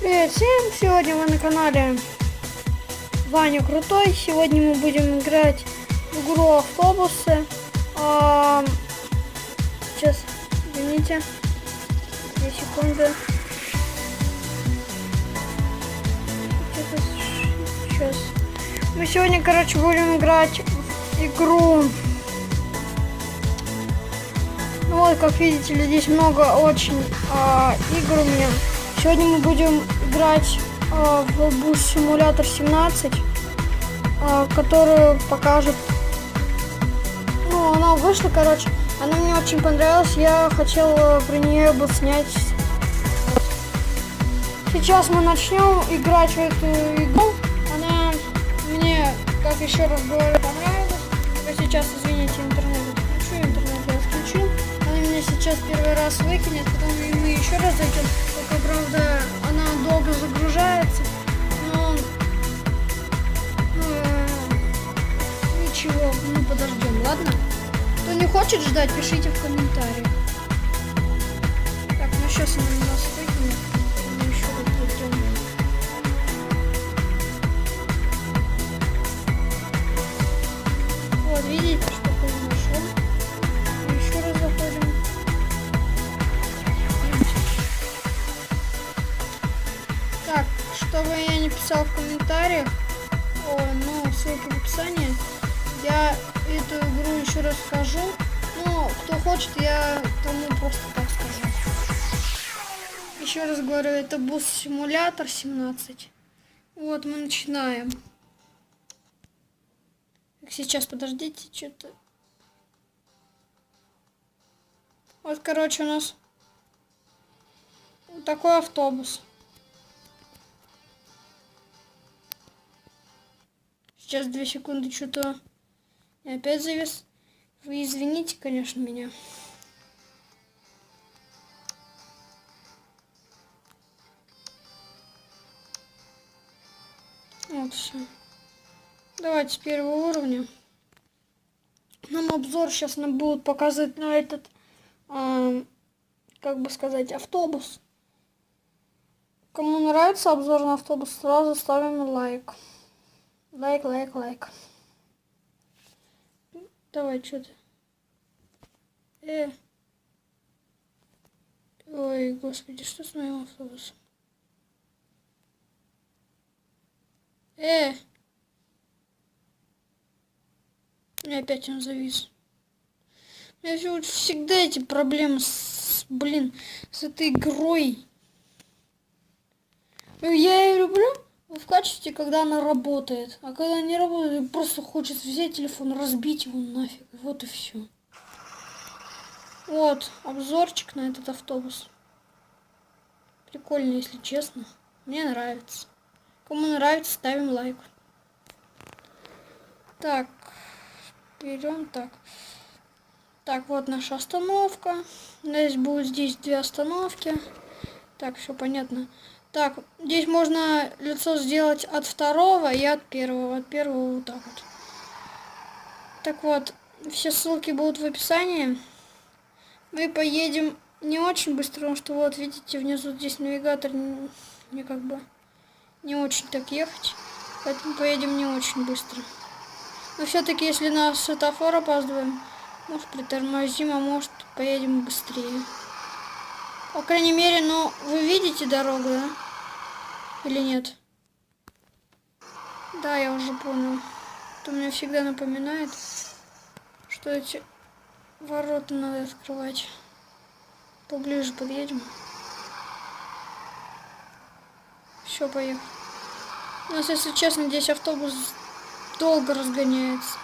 Привет всем! Сегодня вы на канале Ваня Крутой. Сегодня мы будем играть в игру автобусы. А, Сейчас, извините. Две секунды. Сейчас. Мы сегодня, короче, будем играть в игру. Ну вот, как видите, здесь много очень а, игр у меня. Сегодня мы будем играть а, в Bus Simulator 17, а, которую покажет. Ну, она вышла, короче. Она мне очень понравилась. Я хотел э, про нее бы снять. Сейчас мы начнем играть в эту игру. Она мне, как еще раз говорю, понравилась. Только сейчас, извините, интернет. Она сейчас первый раз выкинет, потом мы еще раз зайдем. Только, правда, она долго загружается. Но э, ничего, мы подождем, ладно? Кто не хочет ждать, пишите в комментариях. Так, ну сейчас она нас выкинет. Мы еще раз зайдем. Вот, видите, чтобы я не писал в комментариях, о, ну, ссылка в описании, я эту игру еще раз скажу. Ну, кто хочет, я тому просто так скажу. Еще раз говорю, это бус симулятор 17. Вот, мы начинаем. Так, сейчас, подождите, что-то... Вот, короче, у нас вот такой автобус. Сейчас две секунды, что-то я опять завис. Вы извините, конечно, меня. Вот все. Давайте первого уровня. Нам обзор сейчас нам будут показывать на этот, а, как бы сказать, автобус. Кому нравится обзор на автобус, сразу ставим лайк. Лайк, лайк, лайк. Давай, что ты? Э. Ой, господи, что с моим автобусом? Э. И опять он завис. У меня всё- всегда эти проблемы с, блин, с этой игрой. Ну, Я ее люблю в качестве, когда она работает. А когда не работает, просто хочется взять телефон, разбить его нафиг. Вот и все. Вот, обзорчик на этот автобус. Прикольно, если честно. Мне нравится. Кому нравится, ставим лайк. Так, берем так. Так, вот наша остановка. Здесь будет здесь две остановки. Так, все понятно. Так, здесь можно лицо сделать от второго и от первого. От первого вот так вот. Так вот, все ссылки будут в описании. Мы поедем не очень быстро, потому что вот, видите, внизу здесь навигатор не, не как бы не очень так ехать. Поэтому поедем не очень быстро. Но все-таки, если на светофор опаздываем, может притормозим, а может поедем быстрее. По крайней мере, ну, вы видите дорогу, да? Или нет? Да, я уже понял. Это мне всегда напоминает, что эти ворота надо открывать. Поближе подъедем. Все, поехали. У нас, если честно, здесь автобус долго разгоняется.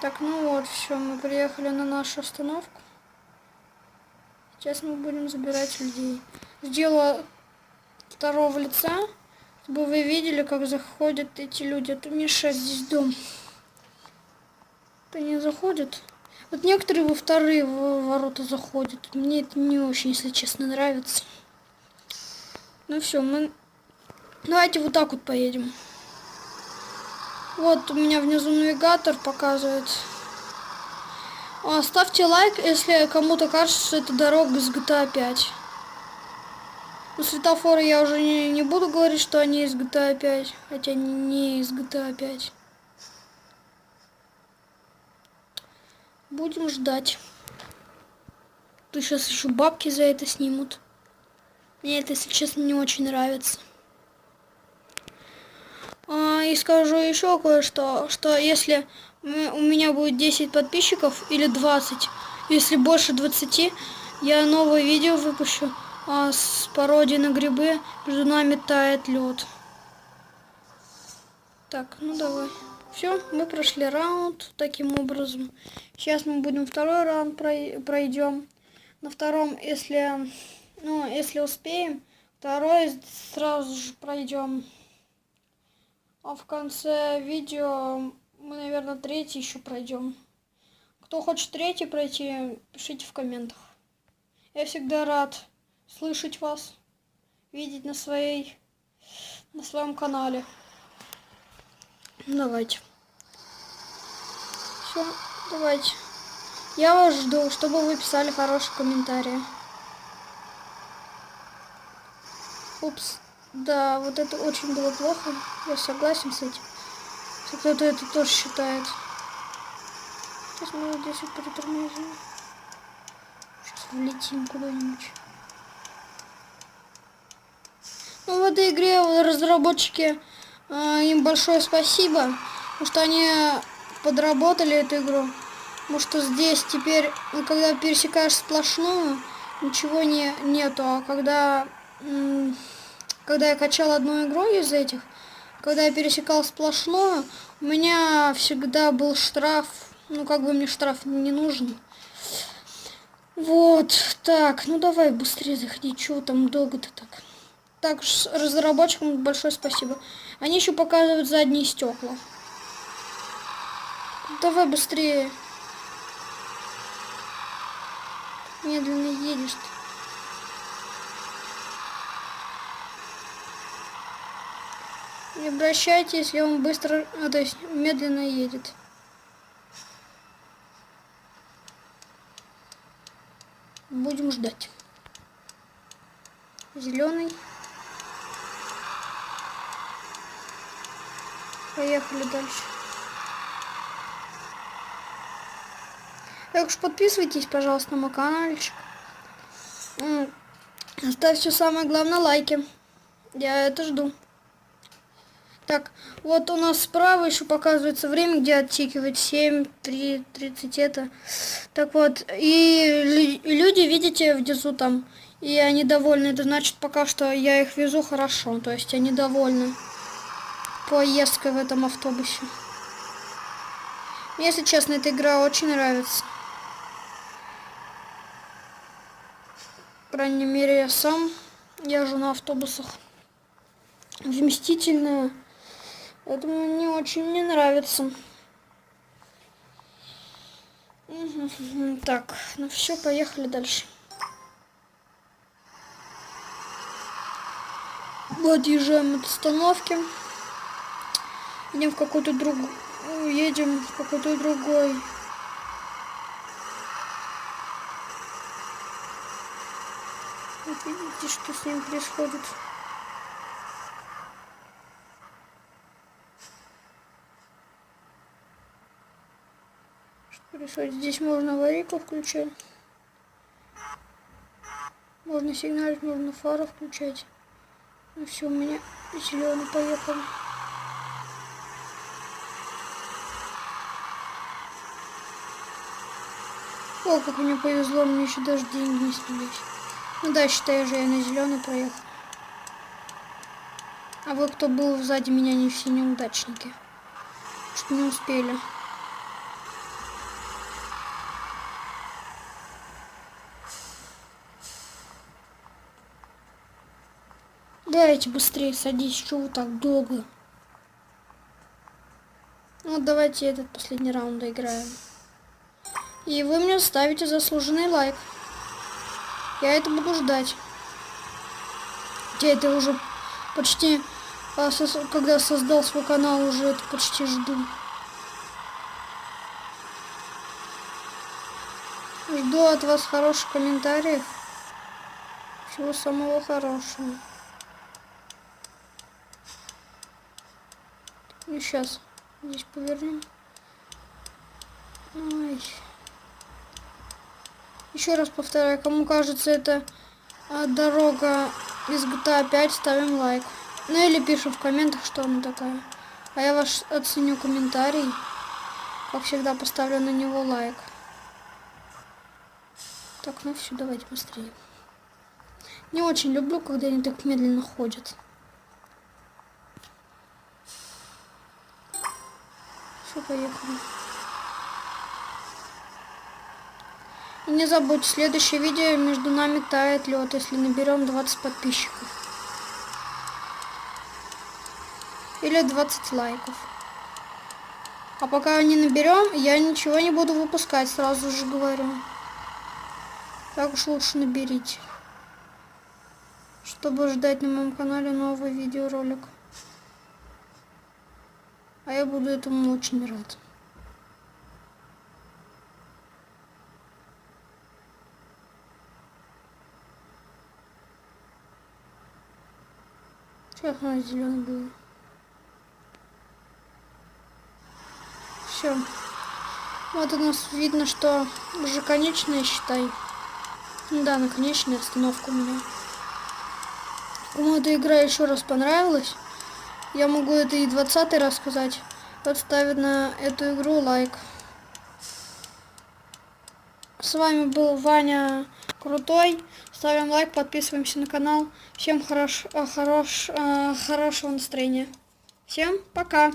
Так, ну вот, все, мы приехали на нашу остановку. Сейчас мы будем забирать людей. Сделала второго лица, чтобы вы видели, как заходят эти люди. Это Миша здесь дом. Это не заходят. Вот некоторые во вторые ворота заходят. Мне это не очень, если честно, нравится. Ну все, мы... Давайте вот так вот поедем. Вот у меня внизу навигатор показывает. А, ставьте лайк, если кому-то кажется, что это дорога с GTA 5. Ну, светофоры я уже не, не буду говорить, что они из GTA 5, хотя они не из GTA 5. Будем ждать. Тут сейчас еще бабки за это снимут. Мне это, если честно, не очень нравится. А, и скажу еще кое-что, что если у меня будет 10 подписчиков или 20, если больше 20, я новое видео выпущу а, с пародией на грибы «Между нами тает лед». Так, ну давай. Все, мы прошли раунд таким образом. Сейчас мы будем второй раунд пройдем. На втором, если, ну, если успеем, второй сразу же пройдем. А в конце видео мы, наверное, третий еще пройдем. Кто хочет третий пройти, пишите в комментах. Я всегда рад слышать вас, видеть на своей, на своем канале. Давайте. Все, давайте. Я вас жду, чтобы вы писали хорошие комментарии. Упс. Да, вот это очень было плохо. Я согласен с этим. Кто-то это тоже считает. Сейчас мы здесь притормозим. Сейчас влетим куда-нибудь. Ну, в этой игре разработчики, э, им большое спасибо, потому что они подработали эту игру. Потому что здесь теперь, ну, когда пересекаешь сплошную, ничего не, нету. А когда, когда я качал одну игру из этих, когда я пересекал сплошную, у меня всегда был штраф. Ну, как бы мне штраф не нужен. Вот, так, ну давай быстрее заходи, чего там долго-то так. Так, разработчикам большое спасибо. Они еще показывают задние стекла. Давай быстрее. Медленно едешь ты. Не обращайтесь, если он быстро, а, то есть медленно едет. Будем ждать. Зеленый. Поехали дальше. Так уж подписывайтесь, пожалуйста, на мой каналчик. Ставьте самое главное лайки. Я это жду. Так, вот у нас справа еще показывается время, где оттикивать 7, 3, 30 это. Так вот, и люди, видите, внизу там, и они довольны. Это значит пока что я их везу хорошо, то есть они довольны поездкой в этом автобусе. Мне, если честно, эта игра очень нравится. По крайней мере, я сам езжу на автобусах. Вместительная. Это мне очень не нравится. Так, ну все, поехали дальше. Вот езжаем от остановки. Идем в какой-то другой. Едем в какой-то другой. Видите, что с ним происходит. Происходит. Здесь можно аварийку включать. Можно сигналить, можно фару включать. Ну все, у меня зеленый поехал. О, как мне повезло, мне еще даже деньги не снились. Ну да, считаю же я на зеленый проехал. А вы, кто был сзади меня, не все неудачники. Что не успели. Давайте быстрее садись, вы так долго? Вот давайте этот последний раунд доиграем. И вы мне ставите заслуженный лайк. Я это буду ждать. Я это уже почти, а, когда создал свой канал, уже это почти жду. Жду от вас хороших комментариев. Всего самого хорошего. И сейчас здесь повернем. Ай. Еще раз повторяю, кому кажется это а, дорога из GTA 5, ставим лайк. Ну или пишем в комментах, что она такая. А я ваш оценю комментарий. Как всегда, поставлю на него лайк. Так, ну все, давайте быстрее. Не очень люблю, когда они так медленно ходят. Поехали. И не забудь, следующее видео между нами тает лед, если наберем 20 подписчиков. Или 20 лайков. А пока не наберем, я ничего не буду выпускать, сразу же говорю. Так уж лучше наберите. Чтобы ждать на моем канале новый видеоролик. А я буду этому очень рад. Сейчас она зеленый был. Все. Вот у нас видно, что уже конечная, считай. Ну да, на конечная остановка у меня. Кому эта игра еще раз понравилась, я могу это и двадцатый раз сказать. Вот ставит на эту игру лайк. С вами был Ваня Крутой. Ставим лайк, подписываемся на канал. Всем хорош, хорош, хорошего настроения. Всем пока.